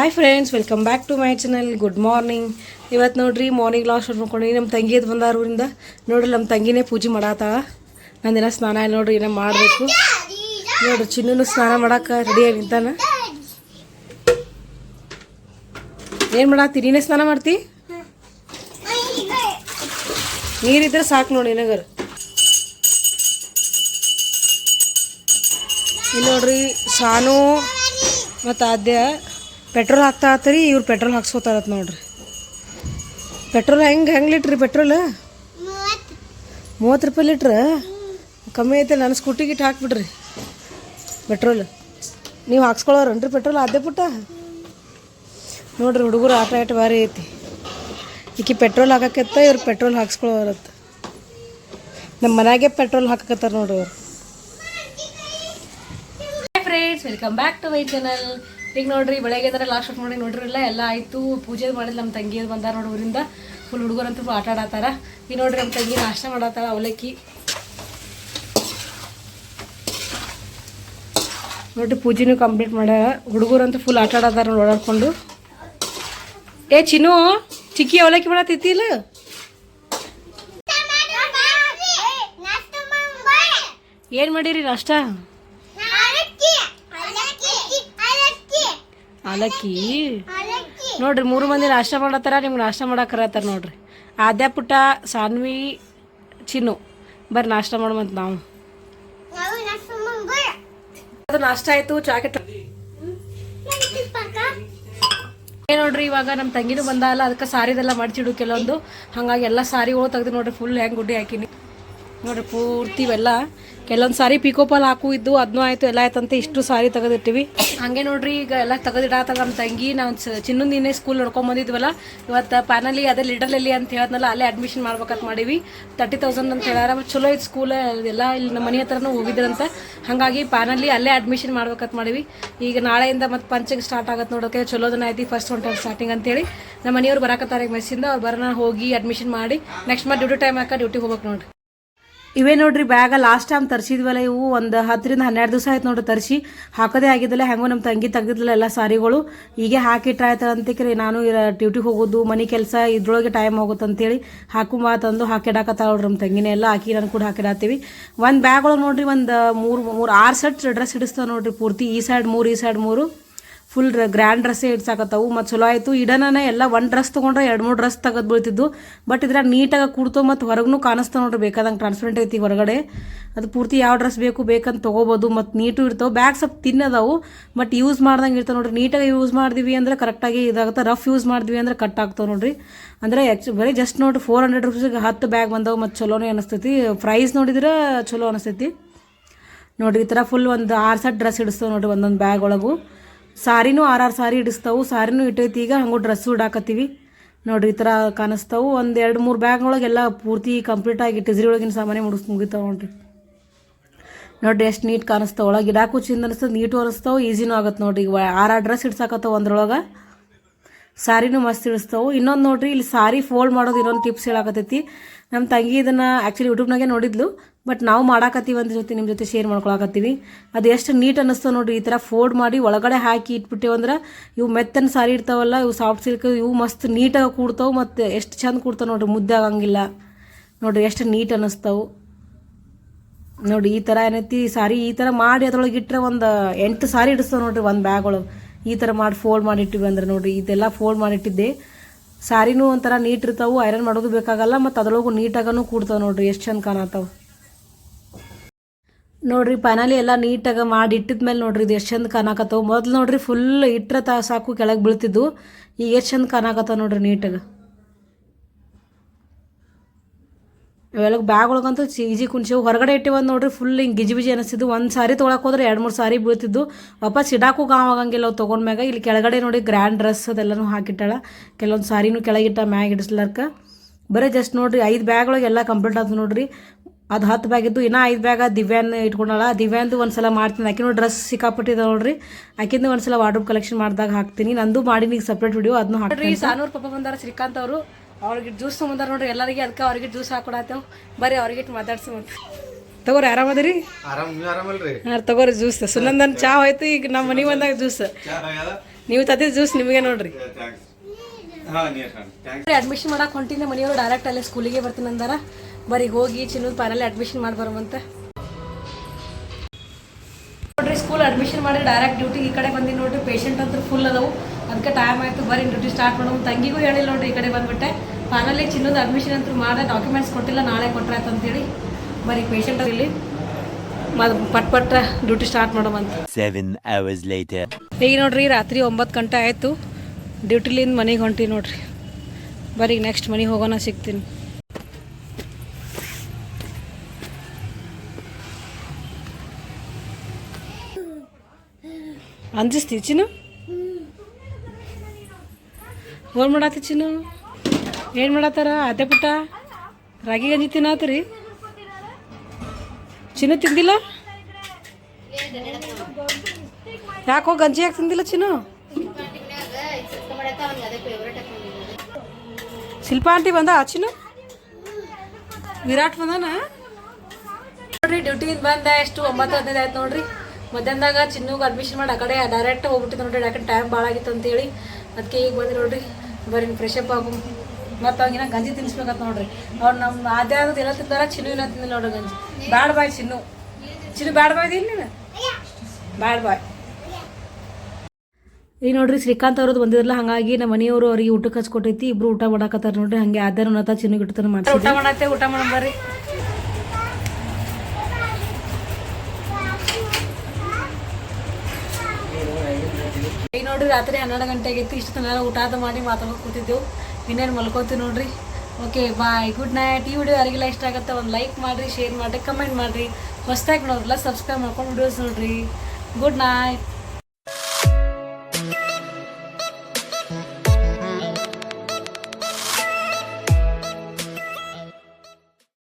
Hi friends welcome back to my channel good morning ಇವತ್ತು ನೋಡ್ರಿ morning last ಮಾಡ್ಕೊಂಡು ನಮ್ಮ ತಂಗಿಯದು ಬಂದಾರ ಊರಿಂದ. ನೋಡ್ರಿ ನಮ್ಮ ತಂಗಿನೇ ಪೂಜೆ ಮಾಡತ್ತಾಳ ನಂದಿನ ಸ್ನಾನ ಇಲ್ಲ ನೋಡ್ರಿ, ಏನೋ ಮಾಡಬೇಕು. ನೋಡ್ರಿ ಚಿನ್ನೂ ಸ್ನಾನ ಮಾಡಕ್ಕೆ ರೆಡಿಯಾಗಿ ನಿಂತಾನ. ಏನು ಮಾಡತ್ತಿ ನೀನೇ ಸ್ನಾನ ಮಾಡ್ತಿ? ನೀರಿದ್ರೆ ಸಾಕು ನೋಡಿ ನನಗರು. ಇಲ್ಲಿ ನೋಡ್ರಿ ಸಾನು ಮತ್ತು ಆದ್ಯ ಪೆಟ್ರೋಲ್ ಹಾಕ್ತಾ ಆತರಿ ಇವ್ರು ಪೆಟ್ರೋಲ್ ಹಾಕ್ಸ್ಕೊತಾರತ್ ನೋಡ್ರಿ. ಪೆಟ್ರೋಲ್ ಹೆಂಗೆ ಹೆಂಗೆ ಲೀಟ್ರಿ ಪೆಟ್ರೋಲ್? ಮೂವತ್ತು ರೂಪಾಯಿ ಲೀಟ್ರ್? ಕಮ್ಮಿ ಐತೆ ನನ್ನ ಸ್ಕೂಟಿ ಗಿಟ್ಟು ಹಾಕ್ಬಿಡ್ರಿ. ಪೆಟ್ರೋಲ್. ನೀವು ಹಾಕ್ಸ್ಕೊಳ್ಳೋರೇನ್ರಿ ಪೆಟ್ರೋಲ್ ಅದೇ ಪುಟ್ಟ? ನೋಡ್ರಿ ಹುಡುಗರು ಆಟ ಆಟ ಭಾರಿ ಐತಿ. ಈಕೆ ಪೆಟ್ರೋಲ್ ಹಾಕಕ್ಕೆತ್ತ ಇವ್ರು ಪೆಟ್ರೋಲ್ ಹಾಕ್ಸ್ಕೊಳ್ಳೋರತ್ತ. ನಮ್ಮ ಮನ್ಯಾಗೆ ಪೆಟ್ರೋಲ್ ಹಾಕಕತ್ತಾರ ನೋಡ್ರಿ ಅವ್ರು. Friends welcome back to my channel ಈಗ ನೋಡ್ರಿ ಬೆಳಗ್ಗೆ ಅಂದ್ರೆ ಲಾಸ್ಟ್ ಮಾಡಿ ನೋಡ್ರಿಲ್ಲ ಎಲ್ಲ ಆಯಿತು. ಪೂಜೆ ಮಾಡಿದ್ ನಮ್ಮ ತಂಗಿ ಬಂದಾರ ನೋಡಿ ಊರಿಂದ. ಫುಲ್ ಹುಡುಗರಂತೂ ಆಟ ಆಡತ್ತಾರ. ಈಗ ನೋಡ್ರಿ ನಮ್ಮ ತಂಗಿ ನಾಷ್ಟ ಮಾಡತ್ತಾರ ಅವಲಕ್ಕಿ. ನೋಡ್ರಿ ಪೂಜೆನೂ ಕಂಪ್ಲೀಟ್ ಮಾಡ್ಯಾರ. ಹುಡುಗರಂತೂ ಫುಲ್ ಆಟ ಆಡತ್ತಾರ ಓಡಾಡ್ಕೊಂಡು. ಏ ಚಿನ್ನು ಚಿಕ್ಕಿ ಅವಲಕ್ಕಿ ಮಾಡತ್ತಿತ್ತಿಲ್ಲ ಏನು ಮಾಡಿರಿ ನಾಷ್ಟ? ಅವಲಕ್ಕಿ ನೋಡ್ರಿ ಮೂರು ಮಂದಿ ನಾಷ್ಟ ಮಾಡತ್ತಾರ ನಿಮ್ಗೆ ನಾಷ್ಟ ಮಾಡಕ್ಕರತ್ತಾರ ನೋಡ್ರಿ. ಆದ್ಯ ಪುಟ್ಟ ಸಾನ್ವಿ ಚಿನ್ನು. ಬರ್ರಿ ನಾಷ್ಟ ಮಾಡುವಂತ ನಾವು. ಅದು ನಾಷ್ಟ ಆಯ್ತು ಚಾಕೆಟ್ ಏ ನೋಡ್ರಿ ಇವಾಗ ನಮ್ಮ ತಂಗಿನೂ ಬಂದಲ್ಲ ಅದಕ್ಕೆ ಸಾರಿದೆಲ್ಲ ಮಡ್ಚಿಡು ಕೆಲವೊಂದು. ಹಂಗಾಗಿ ಎಲ್ಲ ಸಾರಿಗಳು ತೆಗ್ದು ನೋಡ್ರಿ ಫುಲ್ ಹೆಂಗೆ ಗುಡ್ಡಿ ಹಾಕಿನಿ. ನೋಡ್ರಿ, ಪೂರ್ತಿ ಇವೆಲ್ಲ. ಕೆಲವೊಂದು ಸಾರಿ ಪಿಕೋಪಾಲ್ ಹಾಕು ಇದ್ದು ಅದನ್ನೂ ಆಯ್ತು, ಎಲ್ಲ ಆಯ್ತಂತ ಇಷ್ಟು ಸಾರಿ ತೆಗೆದಿಟ್ಟಿವಿ. ಹಂಗೆ ನೋಡ್ರಿ, ಈಗ ಎಲ್ಲ ತೆಗೆದಿಡಾತ ನಮ್ಮ ತಂಗಿ, ನಾವು ಚಿನ್ನೊಂದು ಇನ್ನೇ ಸ್ಕೂಲ್ ನೋಡ್ಕೊಂಡ್ ಬಂದಿದ್ವಲ್ಲ, ಇವತ್ತು ಪ್ಯಾನಲಿ ಅದೇ ಲಿಟರ್ಲಲ್ಲಿ ಅಂತ ಹೇಳಿದ್ನಲ್ಲ, ಅಲ್ಲೇ ಅಡ್ಮಿಷನ್ ಮಾಡ್ಬೇಕಂತ ಮಾಡೀವಿ. ತರ್ಟಿ ತೌಸಂಡ್ ಅಂತ ಹೇಳ್ಯಾರ ಚಲೋ ಐತೆ ಸ್ಕೂಲ್ ಎಲ್ಲ ಇಲ್ಲಿ ನಮ್ಮ ಮನೆ ಹತ್ರನೂ ಹೋಗಿದ್ರಂತ. ಹಾಗಾಗಿ ಪ್ಯಾನಲ್ಲಿ ಅಲ್ಲೇ ಅಡ್ಮಿಷನ್ ಮಾಡ್ಬೇಕಂತ ಮಾಡೀವಿ. ಈಗ ನಾಳೆಯಿಂದ ಮತ್ತೆ ಪಂಚಗೆ ಸ್ಟಾರ್ಟ್ ಆಗತ್ತೆ ನೋಡೋಕೆ, ಚಲೋ ದಿನ ಐತಿ ಫಸ್ಟ್ ಒನ್ ಟೈಮ್ ಸ್ಟಾರ್ಟಿಂಗ್ ಅಂತೇಳಿ. ನಮ್ಮ ಮನೆಯವ್ರು ಬರಕತ್ತಾರೆ ಮೆಸ್ಸಿಂದ, ಅವ್ರು ಬರೋಣ ಹೋಗಿ ಅಡ್ಮಿಷನ್ ಮಾಡಿ ನೆಕ್ಸ್ಟ್ ಮತ್ತೆ ಡ್ಯೂಟಿ ಟೈಮ್ ಹಾಕ ಡ್ಯೂಟಿಗೆ ಹೋಗ್ಬೇಕು ನೋಡ್ರಿ. ಇವೇ ನೋಡ್ರಿ, ಬ್ಯಾಗ ಲಾಸ್ಟ್ ಟೈಮ್ ತರಿಸಿದ್ವಲ್ಲ ಇವು, ಒಂದು ಹತ್ತರಿಂದ ಹನ್ನೆರಡು ದಿವಸ ಆಯ್ತು ನೋಡ್ರಿ ತರಿಸಿ. ಹಾಕೋದೇ ಆಗಿದ್ದಲ್ಲ, ಹೆಂಗೋ ನಮ್ಮ ತಂಗಿ ತೆಗ್ದಿದ್ಲ ಎಲ್ಲ ಸಾರಿಗಳು. ಹೀಗೆ ಹಾಕಿಟ್ರಾಯ್ತ ಅಂತೇಳಿ ನಾನು ಡ್ಯೂಟಿಗೆ ಹೋಗೋದು, ಮನೆ ಕೆಲಸ, ಇದ್ರೊಳಗೆ ಟೈಮ್ ಹೋಗುತ್ತೆ ಅಂತೇಳಿ ಹಾಕು ತಂದು ಹಾಕಿಡಾಕತ್ತಾಳ ನೋಡ್ರಿ ನಮ್ಮ ತಂಗಿನೇ ಎಲ್ಲ, ಹಾಕಿ ನಾನು ಕೂಡ ಹಾಕಿಡಾತೀವಿ ಒಂದು ಬ್ಯಾಗ್ ಒಳಗೆ ನೋಡ್ರಿ, ಒಂದು ಮೂರು ಮೂರು, ಆರು ಸೆಟ್ ಡ್ರೆಸ್ ಹಿಡಿಸ್ತಾವೆ ನೋಡ್ರಿ ಪೂರ್ತಿ, ಈ ಸೈಡ್ ಮೂರು, ಈ ಸೈಡ್ ಮೂರು. ಫುಲ್ ಗ್ರ್ಯಾಂಡ್ ಡ್ರೆಸ್ಸೇ ಇಡ್ಸಾಕತ್ತವು. ಮತ್ತು ಚಲೋ ಆಯಿತು. ಇಡನೇ ಎಲ್ಲ ಒಂದು ಡ್ರೆಸ್ ತೊಗೊಂಡ್ರೆ ಎರಡು ಮೂರು ಡ್ರೆಸ್ ತೆಗೆದು ಬೀಳ್ತಿದ್ದು ಬಟ್ ಇದ್ರಾಗ ನೀಟಾಗಿ ಕೂಡ್ತು ಮತ್ತು ಹೊರಗೂ ಕಾಣಿಸ್ತು ನೋಡ್ರಿ ಬೇಕಾದಂಗೆ ಟ್ರಾನ್ಸ್ಪರೆಂಟ್ ಐತಿ ಹೊರಗಡೆ. ಅದು ಪೂರ್ತಿ ಯಾವ ಡ್ರೆಸ್ ಬೇಕು ಬೇಕಂತ ತೊಗೋಬೋದು. ಮತ್ತು ನೀಟು ಇರ್ತಾವೆ. ಬ್ಯಾಗ್ ಸ್ವಲ್ಪ ತಿನ್ನದಾವು ಬಟ್ ಯೂಸ್ ಮಾಡ್ದಂಗೆ ಇರ್ತಾವೆ ನೋಡ್ರಿ. ನೀಟಾಗಿ ಯೂಸ್ ಮಾಡಿದ್ವಿ ಅಂದ್ರೆ ಕರೆಕ್ಟಾಗಿ ಇದಾಗುತ್ತೆ. ರಫ್ ಯೂಸ್ ಮಾಡಿದ್ವಿ ಅಂದ್ರೆ ಕಟ್ ಆಗ್ತಾವೆ ನೋಡ್ರಿ. ಅಂದರೆ ಆ್ಯಕ್ಚು ಬರೀ ಜಸ್ಟ್ ನೋಡ್ರಿ ಫೋರ್ ಹಂಡ್ರೆಡ್ ರುಪೀಸಿಗೆ ಹತ್ತು ಬ್ಯಾಗ್ ಬಂದವು. ಮತ್ತು ಚಲೋನೇ ಅನಿಸ್ತೈತಿ. ಪ್ರೈಸ್ ನೋಡಿದ್ರೆ ಚಲೋ ಅನಿಸ್ತೈತಿ. ನೋಡ್ರಿ ಈ ಥರ ಫುಲ್ ಒಂದು ಆರು ಸೆಟ್ ಡ್ರೆಸ್ ಹಿಡಿಸ್ತೇವೆ ನೋಡ್ರಿ ಒಂದೊಂದು ಬ್ಯಾಗ್ ಒಳಗು. ಸಾರಿನೂ ಆರಾರು ಸಾರಿ ಹಿಡಿಸ್ತಾವು ಸಾರಿನೂ ಇಟ್ಟೈತಿ. ಈಗ ಹಂಗೂ ಡ್ರೆಸ್ಸು ಇಡಾಕತ್ತೀವಿ ನೋಡ್ರಿ, ಈ ಥರ ಕಾಣಿಸ್ತಾವು. ಒಂದು ಎರಡು ಮೂರು ಬ್ಯಾಗ್ ಒಳಗೆಲ್ಲ ಪೂರ್ತಿ ಕಂಪ್ಲೀಟ್ ಆಗಿ ಟೆಜ್ರಿ ಒಳಗಿನ ಸಾಮಾನೆ ಮುಗಿಸ್ ಮುಗಿತಾವೆ ನೋಡ್ರಿ. ನೋಡ್ರಿ, ಎಷ್ಟು ನೀಟ್ ಕಾಣಿಸ್ತಾವ. ಒಳಗೆ ಇಡಾಕು ಚಿಂದ ಅನಿಸ್ತದೆ ನೀಟು ಅನಿಸ್ತಾವು. ಈಸಿನೂ ಆಗತ್ತೆ ನೋಡ್ರಿ. ಈಗ ಆರ್ ಡ್ರೆಸ್ ಇಡ್ಸಾಕತ್ತಾವ ಒಂದ್ರೊಳಗೆ. ಸಾರಿನೂ ಮಸ್ತ್ ಇಳಿಸ್ತಾವು ಇನ್ನೊಂದು ನೋಡ್ರಿ, ಇಲ್ಲಿ ಸಾರಿ ಫೋಲ್ಡ್ ಮಾಡೋದು ಇನ್ನೊಂದು ಟಿಪ್ಸ್ ಹೇಳಾಕತ್ತೈತಿ. ನಮ್ಮ ತಂಗಿ ಇದನ್ನು ಆ್ಯಕ್ಚುಲಿ ಯೂಟ್ಯೂಬ್ನಾಗೆ ನೋಡಿದ್ಲು. ಬಟ್ ನಾವು ಮಾಡಾಕತ್ತೀವಿ ಅಂತ ಜೊತೆ ನಿಮ್ಮ ಜೊತೆ ಶೇರ್ ಮಾಡ್ಕೊಳಕತ್ತೀವಿ. ಅದು ಎಷ್ಟು ನೀಟ್ ಅನ್ನಿಸ್ತವೆ ನೋಡ್ರಿ, ಈ ಥರ ಫೋಲ್ಡ್ ಮಾಡಿ ಒಳಗಡೆ ಹಾಕಿ ಇಟ್ಬಿಟ್ಟೇವು ಅಂದ್ರೆ ಇವು ಮೆತ್ತನ ಸಾರಿ ಇರ್ತಾವಲ್ಲ, ಇವು ಸಾಫ್ಟ್ ಸಿಲ್ಕ್ ಇವು ಮಸ್ತ್ ನೀಟಾಗಿ ಕೂಡ್ತಾವೆ ಮತ್ತು ಎಷ್ಟು ಚಂದ ಕೂಡ್ತಾವೆ ನೋಡ್ರಿ, ಮುದ್ದೆ ಆಗಂಗಿಲ್ಲ. ನೋಡ್ರಿ ಎಷ್ಟು ನೀಟ್ ಅನ್ನಿಸ್ತಾವೆ. ನೋಡಿ ಈ ಥರ ಏನೈತಿ ಸಾರಿ ಈ ಥರ ಮಾಡಿ ಅದ್ರೊಳಗೆ ಇಟ್ಟರೆ ಒಂದು ಎಂಟು ಸಾರಿ ಇಡಿಸ್ತಾವೆ ನೋಡ್ರಿ ಒಂದು ಬ್ಯಾಗ್ ಒಳಗೆ. ಈ ಥರ ಮಾಡಿ ಫೋಲ್ಡ್ ಮಾಡಿಟ್ಟಿವಿ ಅಂದ್ರೆ ನೋಡ್ರಿ, ಇದೆಲ್ಲ ಫೋಲ್ಡ್ ಮಾಡಿಟ್ಟಿದ್ದೆ ಸಾರಿನೂ ಒಂಥರ ನೀಟ್ ಇರ್ತಾವು ಐರನ್ ಮಾಡೋದು ಬೇಕಾಗಲ್ಲ, ಮತ್ತು ಅದ್ರೊಳಗೂ ನೀಟಾಗೂ ಕೂಡ್ತಾವೆ ನೋಡ್ರಿ, ಎಷ್ಟು ಚಂದ ಕಾಣತ್ತಾವ ನೋಡ್ರಿ ಪನಾಲಿ ಎಲ್ಲ ನೀಟಾಗಿ ಮಾಡಿ ಇಟ್ಟಿದ್ಮೇಲೆ ನೋಡ್ರಿ ಇದು ಎಷ್ಟು ಚಂದ ಕಾಣಾಕತ್ತವು ಮೊದಲು ನೋಡ್ರಿ ಫುಲ್ ಇಟ್ಟರೆ ತಾ ಸಾಕು ಕೆಳಗೆ ಬೀಳ್ತಿದ್ದು ಈಗ ಎಷ್ಟು ಚಂದ ಕಾಣಕತ್ತಾವ ನೋಡ್ರಿ ನೀಟಾಗಿ. ಇವೆಲ್ಲ ಬ್ಯಾಗ್ ಒಳಗಂತೂ ಈಜಿ ಕುಣ್ಸೇವು ಹೊರಗಡೆ ಇಟ್ಟಿವಂದು ನೋಡ್ರಿ ಫುಲ್ ಹಿಂಗೆ ಗಿಜಿ ಬಿಜಿ ಅನಿಸ್ತಿದ್ದು ಒಂದು ಸಾರಿ ತೊಗೊಳಕ್ಕೆ ಹೋದ್ರೆ ಎರಡು ಮೂರು ಸಾರಿ ಬೀಳ್ತಿದ್ದು ವಾಪಸ್ ಇಡಾಕು ಗಾವ್ ಆಗಂಗಿಲ್ಲ ಅವು ತೊಗೊಂಡ್ಮ್ಯಾಗ ಇಲ್ಲಿ ಕೆಳಗಡೆ ನೋಡಿ ಗ್ರ್ಯಾಂಡ್ ಡ್ರೆಸ್ ಅದೆಲ್ಲನೂ ಹಾಕಿಟ್ಟಾಳ. ಕೆಲವೊಂದು ಸಾರಿನೂ ಕೆಳಗಿಟ್ಟ ಮ್ಯಾಗ ಇಡಿಸ್ಲಾರ್ಕ. ಬರೀ ಜಸ್ಟ್ ನೋಡ್ರಿ ಐದು ಬ್ಯಾಗ್ ಒಳಗೆ ಎಲ್ಲ ಕಂಪ್ಲೀಟ್ ಆಯ್ತು ನೋಡ್ರಿ. ಅದು ಹತ್ತು ಬ್ಯಾಗ್ ಇದ್ದು ಇನ್ನೂ ಐದು ಬ್ಯಾಗ ದಿವ್ಯಾನ್ ಇಟ್ಕೊಂಡಳ. ದಿವ್ಯಾಂದು ಒಂದು ಸಲ ಮಾಡ್ತೀನಿ. ಆಕಿನೂ ಡ್ರೆಸ್ ಸಿಕ್ಕಾಪಟ್ಟಿದೆ ನೋಡ್ರಿ. ಆಕಿಂದು ಒಂದು ಸಲ ವಾರ್ಡ್ರೋಬ್ ಕಲೆಕ್ಷನ್ ಮಾಡಿದಾಗ ಹಾಕ್ತೀನಿ. ನಂದು ಮಾಡೀನಿ ಸಪ್ರೇಟ್ ವಿಡಿಯೋ ಅದನ್ನು ಹಾಕ್ತೀನಿ. ಸಾನೂರು ಪಾಪ ಬಂದಾರ ಶ್ರೀಕಾಂತ್ ಅವರು. ಅವ್ರಿಗೆ ಜ್ಯೂಸ್ ತೊಗೊಂಬಂದಾರ ನೋಡ್ರಿ. ಎಲ್ಲರಿಗೆ ಅದಕ್ಕೆ ಅವ್ರಿಗೆ ಜ್ಯೂಸ್ ಹಾಕೊಡತ್ತೆ ಬರೀ ಅವ್ರಿಗೆ ಮಾತಾಡ್ಸಿ ಮತ್ತೆ. ತಗೋರಿ ಆರಾಮದ್ರಿ ಹಾಂ ತಗೋರಿ ಜ್ಯೂಸ್ ಸುನಂದನ್ ಚಾ ಹೋಯ್ತು ಈಗ ನಮ್ಮ ಮನೆ ಬಂದಾಗ ಜ್ಯೂಸ್ ನೀವು ತದ್ದಿದ್ದು ಜ್ಯೂಸ್ ನಿಮಗೆ ನೋಡ್ರಿ. ಅಡ್ಮಿಷನ್ ಮಾಡಕ್ಕೆ ಹೊಂಟಿನ ಮನೆಯವರು. ಡೈರೆಕ್ಟ್ ಅಲ್ಲೇ ಸ್ಕೂಲಿಗೆ ಬರ್ತೀನಿ ಅಂದಾರ. ಬರೀ ಹೋಗಿ ಚಿನ್ನದ ಪಾರಲ್ಲಿ ಅಡ್ಮಿಷನ್ ಮಾಡಿ ಬರುವಂತ. ನೋಡ್ರಿ ಸ್ಕೂಲ್ ಅಡ್ಮಿಷನ್ ಮಾಡಿ ಡೈರೆಕ್ಟ್ ಡ್ಯೂಟಿ ಈ ಕಡೆ ಬಂದಿ ನೋಡ್ರಿ ಪೇಷಂಟ್ ಅಂತ ಫುಲ್ ಅದಾವು. ಅದಕ್ಕೆ ಟೈಮ್ ಆಯ್ತು ಬರೀ ಡ್ಯೂಟಿ ಸ್ಟಾರ್ಟ್ ಮಾಡೋದು ತಂಗಿಗೂ ಹೇಳಿಲ್ಲ ನೋಡ್ರಿ ಈ ಕಡೆ ಬಂದ್ಬಿಟ್ಟೆ. ಫೈನಲಿ ಚಿನ್ನದ ಅಡ್ಮಿಷನ್ ಅಂತ ಮಾಡಿ ಡಾಕ್ಯುಮೆಂಟ್ಸ್ ಕೊಟ್ಟಿಲ್ಲ ನಾಳೆ ಕೊಟ್ರೆ ಆಯ್ತು ಅಂತೇಳಿ. ಬರೀ ಪೇಷಂಟ್ ಇಲ್ಲಿ ಪಟ್ ಪಟ್ಟ ಡ್ಯೂಟಿ ಸ್ಟಾರ್ಟ್ later. ಈಗ ನೋಡ್ರಿ ರಾತ್ರಿ ಒಂಬತ್ತು ಗಂಟೆ ಆಯಿತು. ಡ್ಯೂಟಿಲಿಂದ ಮನೆಗೆ ಹೊಂಟಿ ನೋಡ್ರಿ. ಬರೀ ನೆಕ್ಸ್ಟ್ ಮನೆಗೆ ಹೋಗೋಣ ಸಿಗ್ತೀನಿ. ಅಂಜಿಸ್ತಿ ಚಿನ್ನು? ಫೋನ್ ಮಾಡತ್ತಿ ಚಿನ್ನು? ಏನು ಮಾಡತ್ತಾರ ಅದೇ ಪುಟ್ಟ? ರಾಗಿ ಗಂಜಿ ತಿನ್ನತ್ರಿ ಚಿನ್ನು ತಿಂದಿಲ್ಲ? ಯಾಕೋ ಗಂಜಿ ಯಾಕೆ ತಿಂದಿಲ್ಲ ಚಿನ್ನು? ಶಿಲ್ಪ ಆಂಟಿ ಬಂದ ಚಿನ್ನು? ವಿರಾಟ್ ಬಂದಾನ? ನೋಡ್ರಿ, ಡ್ಯೂಟಿಯಿಂದ ಬಂದ, ಎಷ್ಟು ಒಂಬತ್ತು ಹದಿನೈದು ಆಯ್ತು ನೋಡ್ರಿ. ಮಧ್ಯಾಹ್ನದಾಗ ಚಿನ್ನೂಗೆ ಅಡ್ಮಿಷನ್ ಮಾಡಿ ಆ ಕಡೆ ಡೈರೆಕ್ಟ್ ಹೋಗ್ಬಿಟ್ಟಿದ್ದೆ ನೋಡ್ರಿ ಯಾಕಂದ್ರೆ ಟೈಮ್ ಭಾಳ ಆಗಿತ್ತು ಅಂತೇಳಿ. ಅದಕ್ಕೆ ಈಗ ಬಂದು ನೋಡ್ರಿ ಬರೀ ಫ್ರೆಶ್ ಅಪ್ ಆಗು. ಮತ್ತು ಅವಾಗಿನ ಗಂಜಿ ತಿನ್ಸ್ಬೇಕಂತ ನೋಡ್ರಿ. ಅವ್ರು ನಮ್ಮ ಆದ್ಯ ಆದದ್ದು ಎಲ್ಲ ತಿಂದಾರ ಚಿನ್ನು ಇಲ್ಲ ತಿಂದಿಲ್ಲ ನೋಡ್ರಿ ಗಂಜಿ. ಬ್ಯಾಡ್ ಬಾಯ್ ಚಿನ್ನು. ಚಿನ್ನು ಬ್ಯಾಡ್ ಬಾಯ್ ಇಲ್ಲ ನೀನು? Bad boy. ಈಗ ನೋಡ್ರಿ ಶ್ರೀಕಾಂತ್ ಅವ್ರದ್ದು ಬಂದಿದ್ರಲ್ಲ ಹಂಗಾಗಿ ನಮ್ಮ ಮನೆಯವರು ಅವ್ರಿಗೆ ಊಟಕ್ಕೆ ಹಚ್ಕೊಟ್ಟೈತಿ. ಇಬ್ರು ಊಟ ಮಾಡಾಕತ್ತಾರ ನೋಡ್ರಿ ಹಂಗೆ ಆದ್ಯಾರ ಉನ್ನತ ಚಿನ್ನ ಇಟ್ಟತಾರ ಮಾಡಿ ಊಟ ಮಾಡತ್ತೆ ಊಟ ಮಾಡೋಣ ಬರ್ರಿ ಈಗ ನೋಡ್ರಿ, ರಾತ್ರಿ ಹನ್ನೆರಡು ಗಂಟೆಗೆ ಆಗೈತಿ ಇಷ್ಟು ತನಕ ಊಟ ಅದು ಮಾಡಿ ಮಾತಾಡ್ಕೊಂಡು ಕೂತಿದ್ದೆವು. ಇನ್ನೇನು ಮಲ್ಕೋತೀವಿ ನೋಡ್ರಿ. ಓಕೆ ಬಾಯ್ ಗುಡ್ ನೈಟ್ ಈ ವಿಡಿಯೋ ಯಾರಿಗೆಲ್ಲ ಇಷ್ಟ ಆಗುತ್ತೆ ಒಂದು ಲೈಕ್ ಮಾಡಿರಿ ಶೇರ್ ಮಾಡಿರಿ ಕಮೆಂಟ್ ಮಾಡಿರಿ. ಹೊಸ್ದಾಗಿ ನೋಡ್ರಲ್ಲ ಸಬ್ಸ್ಕ್ರೈಬ್ ಮಾಡ್ಕೊಂಡು ವಿಡಿಯೋಸ್ ನೋಡ್ರಿ. Good night